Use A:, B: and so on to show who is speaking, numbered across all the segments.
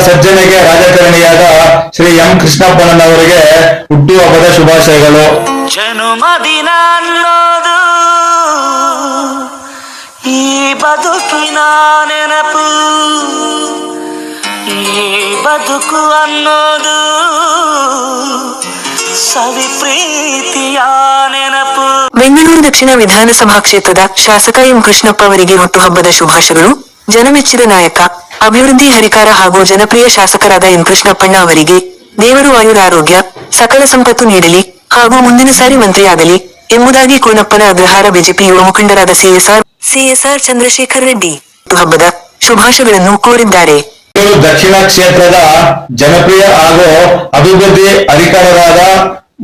A: ಸಜ್ಜನಿಗೆ ರಾಜಕಾರಣಿಯಾದ Shri M ಕೃಷ್ಣಪ್ಪನವರಿಗೆ ಹುಟ್ಟುಹಬ್ಬದ ಶುಭಾಶಯಗಳು.
B: ಜನುಮದಿನ ಅನ್ನೋದು ಈ ಬದುಕಿನ ನೆನಪು. ಈ ಬದುಕು ಅನ್ನೋದು ಸವಿ ಪ್ರೀತಿಯ ನೆನಪು.
C: ಬೆಂಗಳೂರು ದಕ್ಷಿಣ ವಿಧಾನಸಭಾ ಕ್ಷೇತ್ರದ ಶಾಸಕ ಎಂ ಕೃಷ್ಣಪ್ಪ ಅವರಿಗೆ ಹುಟ್ಟುಹಬ್ಬದ ಶುಭಾಶಯಗಳು. ಜನಮೆಚ್ಚಿದ ನಾಯಕ ಅಭಿವೃದ್ಧಿ ಹರಿಕಾರ ಹಾಗೂ ಜನಪ್ರಿಯ ಶಾಸಕರಾದ ಎಂ. ಕೃಷ್ಣಪ್ಪಣ್ಣ ಅವರಿಗೆ ದೇವರು ಆಯುರಾರೋಗ್ಯ, ಸಕಲ ಸಂಪತ್ತು ನೀಡಲಿ ಹಾಗೂ ಮುಂದಿನ ಸಾರಿ ಮಂತ್ರಿಯಾಗಲಿ ಎಂಬುದಾಗಿ ಕೋನಪ್ಪನ ಅಗ್ರಹಾರ ಬಿಜೆಪಿ ಯುವ ಮುಖಂಡರಾದ ಸಿಎಸ್ಆರ್ ಸಿಎಸ್ಆರ್ ಚಂದ್ರಶೇಖರ್ ರೆಡ್ಡಿ ಹಬ್ಬದ ಶುಭಾಶಯಗಳನ್ನು ಕೋರಿದ್ದಾರೆ.
A: ದಕ್ಷಿಣ ಕ್ಷೇತ್ರದ ಜನಪ್ರಿಯ ಹಾಗೂ ಅಭಿವೃದ್ಧಿ ಅಧಿಕಾರರಾದ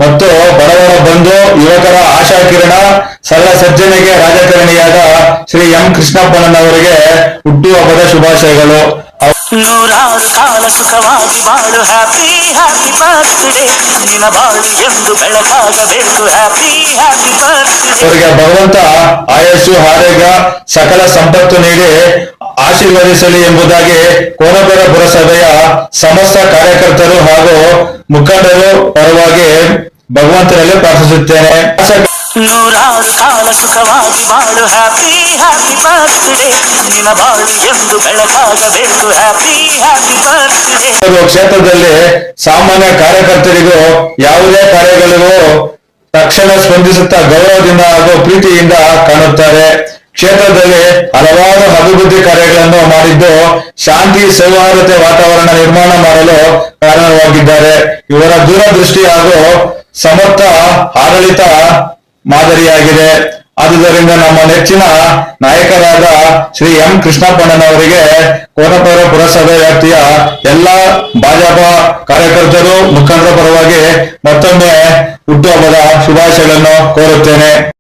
A: ಮತ್ತು ಬಡವರ ಬಂಧು ಯುವಕರ ಆಶಾಕಿರಣ ಸರಳ ಸಜ್ಜನಿಗೆ ರಾಜಕಾರಣಿಯಾದ ಶ್ರೀ ಎಂ ಕೃಷ್ಣಪ್ಪನವರಿಗೆ ಹುಟ್ಟುಹಬ್ಬದ ಶುಭಾಶಯಗಳು.
B: ನೂರಾರು ಕಾಲ ಸುಖವಾಗಿ ಬಾಳು ಹ್ಯಾಪಿ ಹ್ಯಾಪಿ ಬರ್ತ್ಡೇ ನಿನ್ನ ಬಾಳು ಎಂದು ಬೆಳಕಾಗಬೇಕು ಹ್ಯಾಪಿ ಹ್ಯಾಪಿ ಬರ್ತ್ಡೇ
A: ಅವರಿಗೆ ಭಗವಂತ ಆಯಸ್ಸು ಆರೋಗ್ಯ ಸಕಲ ಸಂಪತ್ತು ನೀಡಿ ಆಶೀರ್ವದಿಸಲಿ ಎಂಬುದಾಗಿ ಕೋನಪುರ ಪುರಸಭೆಯ ಸಮಸ್ತ ಕಾರ್ಯಕರ್ತರು ಹಾಗೂ ಮುಖಂಡರು ಪರವಾಗಿ ಭಗವಂತನಲ್ಲಿ ಪ್ರಾರ್ಥಿಸುತ್ತೇನೆ.
B: ನೂರಾರು ಕಾಲ ಸುಖವಾಗಿ ಬಾಳು ಹ್ಯಾಪಿ ಹ್ಯಾಪಿ ನಿನ್ನ ಬಾಳು ಎಂದು ಬೆಳಕಾಗಬೇಕು. ಹ್ಯಾಪಿ ಹ್ಯಾಪಿ
A: ಕ್ಷೇತ್ರದಲ್ಲಿ ಸಾಮಾನ್ಯ ಕಾರ್ಯಕರ್ತರಿಗೂ ಯಾವುದೇ ಕಾರ್ಯಗಳಿಗೂ ತಕ್ಷಣ ಸ್ಪಂದಿಸುತ್ತಾ ಗೌರವದಿಂದ ಹಾಗೂ ಪ್ರೀತಿಯಿಂದ ಕಾಣುತ್ತಾರೆ. ಕ್ಷೇತ್ರದಲ್ಲಿ ಹಲವಾರು ಅಭಿವೃದ್ಧಿ ಕಾರ್ಯಗಳನ್ನು ಮಾಡಿದ್ದು ಶಾಂತಿ ಸೌಹಾರ್ದತೆ ವಾತಾವರಣ ನಿರ್ಮಾಣ ಮಾಡಲು ಕಾರಣವಾಗಿದ್ದಾರೆ. ಇವರ ದೂರದೃಷ್ಟಿ ಹಾಗೂ ಸಮರ್ಥ ಆಡಳಿತ ಮಾದರಿಯಾಗಿದೆ. ಆದುದರಿಂದ ನಮ್ಮ ನೆಚ್ಚಿನ ನಾಯಕರಾದ ಶ್ರೀ ಎಂ ಕೃಷ್ಣಪ್ಪಣ್ಣನವರಿಗೆ ಕೋಟಪೌರ ಪುರಸಭೆ ವ್ಯಾಪ್ತಿಯ ಎಲ್ಲ ಭಾಜಪ ಕಾರ್ಯಕರ್ತರು ಮುಖಂಡರ ಪರವಾಗಿ ಮತ್ತೊಮ್ಮೆ ಹುಟ್ಟುಹಬ್ಬದ ಶುಭಾಶಯಗಳನ್ನು ಕೋರುತ್ತೇನೆ.